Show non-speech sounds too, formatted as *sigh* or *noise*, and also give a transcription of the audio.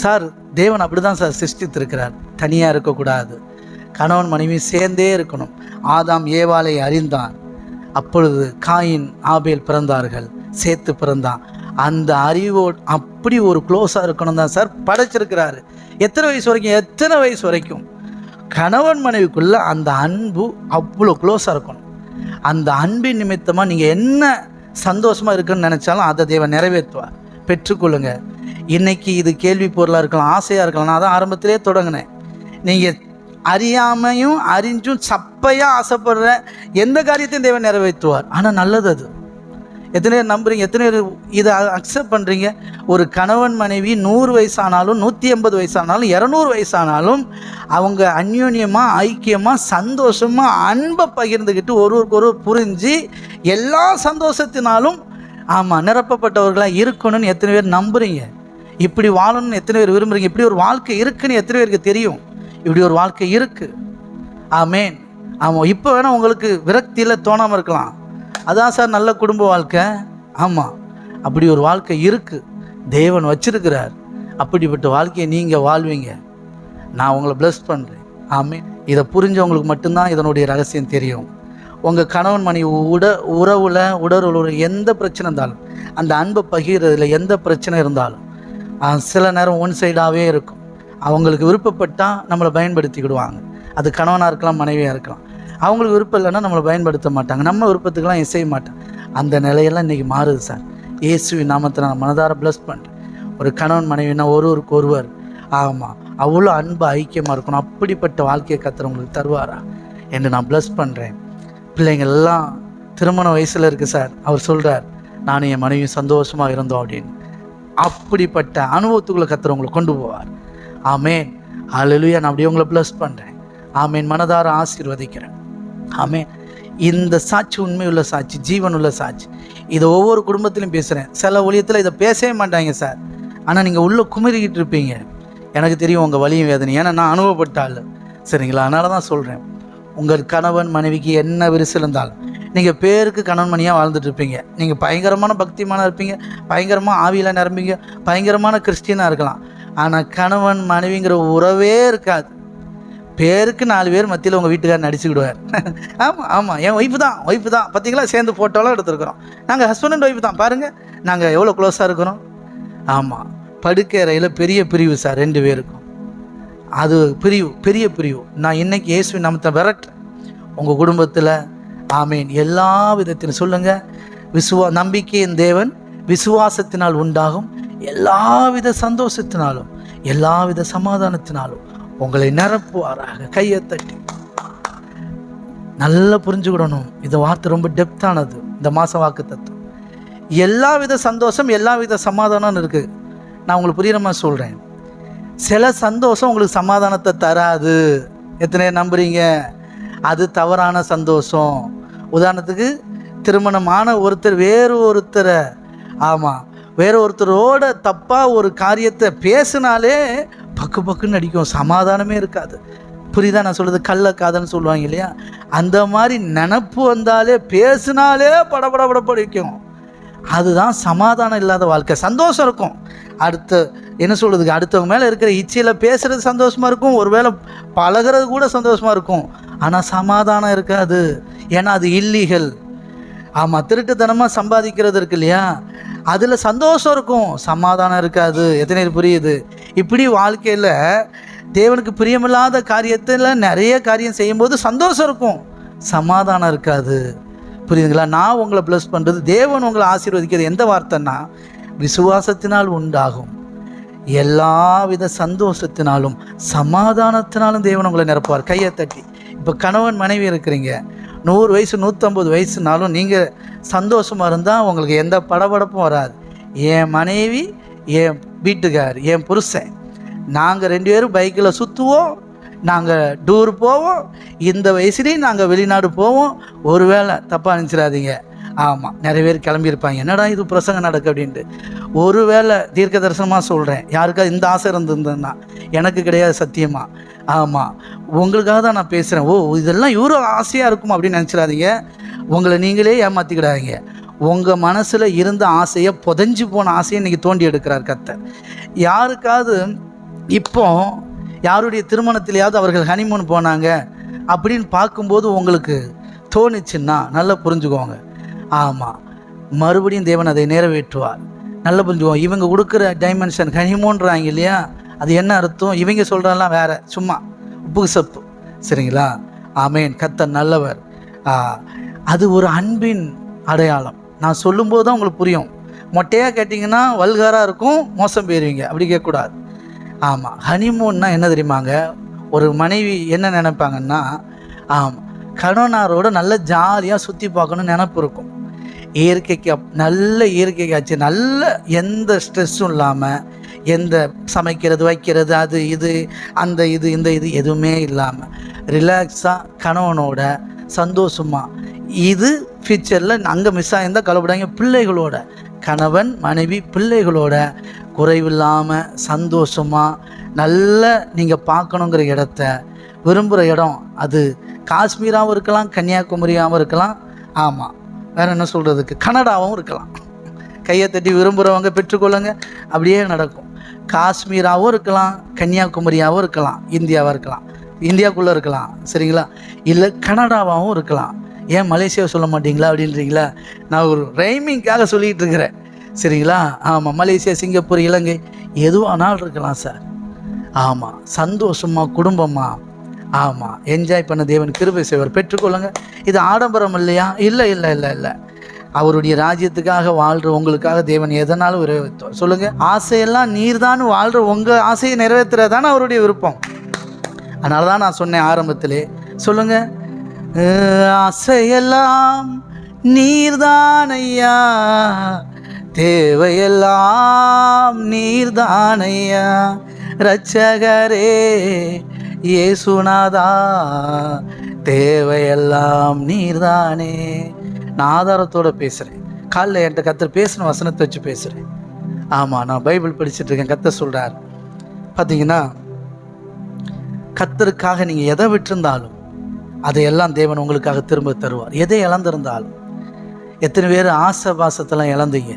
Sir தேவன் அப்படி தான் சார் சிருஷ்டித்திருக்கிறார். தனியாக இருக்கக்கூடாது. கணவன் மனைவி சேர்ந்தே இருக்கணும். ஆதாம் ஏவாளை அறிந்தான். அப்பொழுது காயின் ஆபேல் பிறந்தார்கள். சேர்த்து பிறந்தான். அந்த அறிவோ அப்படி ஒரு க்ளோஸாக இருக்கணும் தான் சார் படைச்சிருக்கிறாரு. எத்தனை வயசு வரைக்கும்? எத்தனை வயசு வரைக்கும்? கணவன் மனைவிக்குள்ள அந்த அன்பு அவ்வளோ க்ளோஸாக இருக்கணும். அந்த அன்பின் நிமித்தமாக நீங்கள் என்ன சந்தோஷமாக இருக்குன்னு நினச்சாலும் அதை தேவன் நிறைவேற்றுவார். பெற்றுக்கொள்ளுங்கள் இன்னைக்கு இது கேள்வி பொருளாக இருக்கலாம் ஆசையாக இருக்கலாம். நான் தான் ஆரம்பத்திலே தொடங்கினேன். நீங்கள் அறியாமையும் அறிஞ்சும் சப்பையாக ஆசைப்படுற எந்த காரியத்தையும் தேவன் நிறைவேற்றுவார். ஆனால் நல்லது அது. எத்தனை பேர் நம்புறீங்க? எத்தனை பேர் இதை அக்செப்ட் பண்ணுறீங்க ஒரு கணவன் மனைவி நூறு வயசானாலும் நூற்றி எண்பது வயசானாலும் இரநூறு வயசானாலும் அவங்க அந்யோன்யமாக ஐக்கியமாக சந்தோஷமாக அன்பை பகிர்ந்துக்கிட்டு ஒருவருக்கு ஒருவர் புரிஞ்சு எல்லா சந்தோஷத்தினாலும் ஆமாம் நிரப்பப்பட்டவர்களாக இருக்கணும்னு எத்தனை பேர் நம்புறீங்க? இப்படி வாழணும்னு எத்தனை பேர் விரும்புறீங்க? இப்படி ஒரு வாழ்க்கை இருக்குன்னு எத்தனை பேருக்கு தெரியும்? இப்படி ஒரு வாழ்க்கை இருக்குது ஆமேன். ஆமாம் இப்போ வேணால் உங்களுக்கு விரக்தியில் தோணாமல் இருக்கலாம். அதான் சார் நல்ல குடும்ப வாழ்க்கை. ஆமாம் அப்படி ஒரு வாழ்க்கை இருக்குது தேவன் வச்சிருக்கிறார். அப்படிப்பட்ட வாழ்க்கையை நீங்கள் வாழ்வீங்க. நான் உங்களை ப்ளஸ் பண்ணுறேன் ஆமேன். இதை புரிஞ்சவங்களுக்கு மட்டும்தான் இதனுடைய ரகசியம் தெரியும். உங்கள் கணவன் மனைவி உட உறவில் உடலுறவு எந்த பிரச்சனை இருந்தாலும் அந்த அன்பை பகிர்றதுல எந்த பிரச்சனை இருந்தாலும் சில நேரம் ஒன் சைடாகவே இருக்கும். அவங்களுக்கு விருப்பப்பட்டால் நம்மளை பயன்படுத்திக்கிடுவாங்க. அது கணவனாக இருக்கலாம் மனைவியாக இருக்கலாம். அவங்களுக்கு விருப்பம் இல்லைன்னா நம்மளை பயன்படுத்த மாட்டாங்க. நம்ம விருப்பத்துக்கெல்லாம் இசைய மாட்டாங்க அந்த நிலையெல்லாம் இன்றைக்கி மாறுது சார். இயேசுவி நாமத்தை நான் மனதார ப்ளஸ் பண்ணுறேன் ஒரு கணவன் மனைவினா ஒருவருக்கு ஒருவர். ஆமாம் அவ்வளோ அன்பு ஐக்கியமாக இருக்கணும். அப்படிப்பட்ட வாழ்க்கையை கத்துறவங்களுக்கு தருவாரா? என்று நான் ப்ளஸ் பண்ணுறேன் பிள்ளைங்கள் எல்லாம் திருமண வயசில் இருக்குது சார். அவர் சொல்கிறார் நானும் என் மனைவியும் சந்தோஷமாக இருந்தோம் அப்படின்னு. அப்படிப்பட்ட அனுபவத்துக்குள்ளே கத்துறவங்களை கொண்டு போவார். ஆமேன். ஹalleluya நான் அப்படியே உங்களை ப்ளஸ் பண்ணுறேன் ஆமேன். மனதார ஆசீர்வதிக்கிறேன். ஆமேன். இந்த சாட்சி உண்மையுள்ள சாட்சி ஜீவனுள்ள சாட்சி. இதை ஒவ்வொரு குடும்பத்திலும் பேசுகிறேன் சில ஒழியத்தில் இதை பேசவே மாட்டாங்க சார். ஆனால் நீங்கள் உள்ளே குமரிக்கிட்டு இருப்பீங்க. எனக்கு தெரியும் உங்கள் வலியும் வேதனை ஏன்னா நான் அனுபவப்பட்டாள் சரிங்களா? அதனால தான் சொல்கிறேன் உங்கள் கணவன் மனைவிக்கு என்ன விரிசல் இருந்தாலும். நீங்கள் பேருக்கு கணவன் மணியாக வாழ்ந்துட்டு இருப்பீங்க. நீங்கள் பயங்கரமான பக்திமான இருப்பீங்க. பயங்கரமாக ஆவியில் நிரம்பிங்க பயங்கரமான கிறிஸ்டியனாக இருக்கலாம். ஆனால் கணவன் மனைவிங்கிற உறவே இருக்காது. பேருக்கு நாலு பேர் மத்தியில் உங்கள் வீட்டுக்காரர் நடிச்சுக்கிடுவார். *laughs* ஆமாம் ஆமாம் என் ஒய்ஃபு தான் ஒய்ஃபு தான். பார்த்தீங்களா சேர்ந்து ஃபோட்டோலாம் எடுத்துருக்குறோம். நாங்கள் ஹஸ்பண்ட் அண்ட் ஒய்ஃப் தான். பாருங்கள் நாங்கள் எவ்வளோ க்ளோஸாக இருக்கிறோம். ஆமாம் படுக்கை அறையில் பெரிய பிரிவு சார் ரெண்டு பேருக்கும். அது பிரிவு பெரிய பிரிவு. நான் இன்னைக்கு இயேசுவின் நாமத்தை விரட்டுறேன் உங்கள் குடும்பத்தில் ஆமீன். எல்லா விதத்திலும் சொல்லுங்கள் விசுவா நம்பிக்கையின் தேவன் விசுவாசத்தினால் உண்டாகும். எல்லாவித சந்தோஷத்தினாலும் எல்லாவித சமாதானத்தினாலும் உங்களை நிரப்புவாராக. கையை தட்டி. நல்லா புரிஞ்சுக்கிடணும். இந்த வார்த்தை ரொம்ப டெப்தானது இந்த மாத வாக்கு தத்துவம். எல்லா வித சந்தோஷம் எல்லா வித சமாதானம்னு இருக்குது நான் உங்களுக்கு புரியுற மாதிரி சொல்கிறேன் சில சந்தோஷம் உங்களுக்கு சமாதானத்தை தராது. எத்தனை நம்புறீங்க? அது தவறான சந்தோஷம். உதாரணத்துக்கு திருமணமான ஒருத்தர் வேறு ஒருத்தரை ஆமாம் வேற ஒருத்தரோட தப்பாக ஒரு காரியத்தை பேசினாலே பக்கு பக்குன்னு அடிக்கும். சமாதானமே இருக்காது. புரியுதா? நான் சொல்கிறது கள்ள காதல்னு சொல்லுவாங்க இல்லையா? அந்த மாதிரி நினப்பு வந்தாலே பேசினாலே படபட படப்படிக்கும் அதுதான் சமாதானம் இல்லாத வாழ்க்கை. சந்தோஷம் இருக்கும். அடுத்த என்ன சொல்கிறதுக்கு அடுத்தவங்க மேலே இருக்கிற இச்சையில் பேசுகிறது சந்தோஷமாக இருக்கும். ஒருவேளை பழகிறது கூட சந்தோஷமாக இருக்கும். ஆனால் சமாதானம் இருக்காது. ஏன்னா அது இல்லீகல். ஆமாம் திருட்டுத்தனமாக சம்பாதிக்கிறது இருக்கு இல்லையா? அதில் சந்தோஷம் இருக்கும். சமாதானம் இருக்காது. எத்தனை புரியுது? இப்படி வாழ்க்கையில் தேவனுக்கு பிரியமில்லாத காரியத்தில் நிறைய காரியம் செய்யும்போது சந்தோஷம் இருக்கும். சமாதானம் இருக்காது. புரியுதுங்களா? நான் உங்களை ப்ளஸ் பண்ணுறது தேவன் உங்களை ஆசீர்வதிக்கிறது எந்த வார்த்தைன்னா விசுவாசத்தினால் உண்டாகும். எல்லாவித சந்தோஷத்தினாலும் சமாதானத்தினாலும் தேவன் உங்களை நிரப்புவார். கையை தட்டி. இப்போ கணவன் மனைவி இருக்கிறீங்க. நூறு வயசு நூற்றம்பது வயசுனாலும் நீங்கள் சந்தோஷமாக இருந்தால் உங்களுக்கு எந்த படபடப்பும் வராது. என் மனைவி என் வீட்டுக்கார் என் புருஷன். நாங்கள் ரெண்டு பேரும் பைக்கில் சுற்றுவோம் நாங்கள் டூர் போவோம். இந்த வயசுலேயும் நாங்கள் வெளிநாடு போவோம். ஒருவேளை தப்பாக நினச்சிடாதீங்க. ஆமாம் நிறைய பேர் கிளம்பியிருப்பாங்க. என்னடா இது பிரசங்கம் நடக்கு அப்படின்ட்டு. ஒருவேளை தீர்க்க தரிசனமாக சொல்கிறேன் யாருக்காவது இந்த ஆசை இருந்திருந்ததுன்னா எனக்கு கிடையாது சத்தியமாக ஆமாம் உங்களுக்காக தான் நான் பேசுகிறேன் ஓ இதெல்லாம் இவரும் ஆசையாக இருக்கும் அப்படின்னு நினச்சிடாதீங்க. உங்களை நீங்களே ஏமாற்றிக்கிடாதீங்க உங்கள் மனசில் இருந்த ஆசையை புதஞ்சு போன ஆசையை இன்றைக்கி தோண்டி எடுக்கிறார் கத்தர் யாருக்காவது இப்போ யாருடைய திருமணத்திலேயாவது அவர்கள் ஹனிமூன் போனாங்க அப்படின்னு பார்க்கும்போது உங்களுக்கு தோணுச்சுன்னா நல்லா புரிஞ்சுக்கோங்க. ஆமாம் மறுபடியும் தேவன் அதை நிறைவேற்றுவார். நல்ல புரிஞ்சுவோம் இவங்க கொடுக்குற டைமென்ஷன் கனிமோன்றாங்க இல்லையா? அது என்ன அர்த்தம்? இவங்க சொல்கிறதெல்லாம் வேற. சும்மா உப்பு சப்பு. சரிங்களா? ஆமேன். கத்த நல்லவர். ஆ, அது ஒரு அன்பின் அடையாளம். நான் சொல்லும்போது தான் உங்களுக்கு புரியும். மொட்டையாக கேட்டிங்கன்னா வல்காராக இருக்கும் மோசம் போயிடுவீங்க அப்படி கேட்கக்கூடாது. ஆமாம் ஹனிமூன்னா என்ன தெரியுமாங்க? ஒரு மனைவி என்ன நினைப்பாங்கன்னா ஆமாம் கணவனாரோட நல்ல ஜாலியாக சுற்றி பார்க்கணும்னு நினப்பு இருக்கும். இயற்கைக்கு நல்ல இயற்கை காட்சி நல்ல எந்த ஸ்ட்ரெஸ்ஸும் இல்லாமல் எந்த சமைக்கிறது வைக்கிறது அது இது அந்த இது இந்த இது எதுவுமே இல்லாமல் ரிலாக்ஸாக கணவனோட சந்தோஷமாக இது ஃபியூச்சரில் அங்கே மிஸ் ஆகியிருந்தால் கவலைப்படாங்க பிள்ளைகளோட. கணவன் மனைவி பிள்ளைகளோட குறைவில்லாமல் சந்தோஷமாக நல்ல நீங்கள் பார்க்கணுங்கிற இடத்த விரும்புகிற இடம் அது. காஷ்மீராகவும் இருக்கலாம் கன்னியாகுமரியாகவும் இருக்கலாம். ஆமாம் வேற என்ன சொல்கிறதுக்கு கனடாவும் இருக்கலாம். கையை தட்டி விரும்புகிறவங்க பெற்றுக்கொள்ளுங்க. அப்படியே நடக்கும். காஷ்மீராகவும் இருக்கலாம் கன்னியாகுமரியாகவும் இருக்கலாம் இந்தியாவாக இருக்கலாம் இந்தியாக்குள்ளே இருக்கலாம் சரிங்களா? இல்லை கனடாவாகவும் இருக்கலாம். ஏன் மலேசியாவை சொல்ல மாட்டீங்களா அப்படின்றீங்களா? நான் ஒரு ரைமிங்காக சொல்லிகிட்டு இருக்கிறேன். சரிங்களா? ஆமாம் மலேசியா சிங்கப்பூர் இலங்கை எதுவானாலும் இருக்கலாம் சார் ஆமாம் சந்தோஷமா குடும்பமாக ஆமாம் என்ஜாய் பண்ண தேவன் கிருபை செய்வர். பெற்றுக்கொள்ளுங்க. இது ஆடம்பரம் இல்லையா? இல்லை இல்லை இல்லை இல்லை. அவருடைய ராஜ்யத்துக்காக வாழ்கிற உங்களுக்காக தேவன் எதனாலும் ஒரு சொல்லுங்க ஆசையெல்லாம் நீர்தான் வாழ்கிற உங்கள் ஆசையை நிறைவேற்றுறதானே அவருடைய விருப்பம். அதனால தான் நான் சொன்னேன் ஆரம்பத்திலே. சொல்லுங்க ஆசையெல்லாம் நீர்தான் ஐயா. தேவையெல்லாம் நீர்தான் ஐயா. ரட்சகரே இயேசுநாதா தேவையெல்லாம் நீர்தானே. நான் ஆதாரத்தோட பேசுகிறேன் காலைல என்கிட்ட கத்தர் பேசின வசனத்தை வச்சு பேசுகிறேன் ஆமாம் நான் பைபிள் படிச்சுட்டு இருக்கேன். கத்த சொல்கிறார் பார்த்தீங்கன்னா கத்தருக்காக நீங்கள் எதை விட்டிருந்தாலும் அதையெல்லாம் தேவன் உங்களுக்காக திரும்ப தருவார். எதை இழந்திருந்தாலும் எத்தனை பேர் ஆசை பாசத்தெல்லாம் இழந்தீங்க.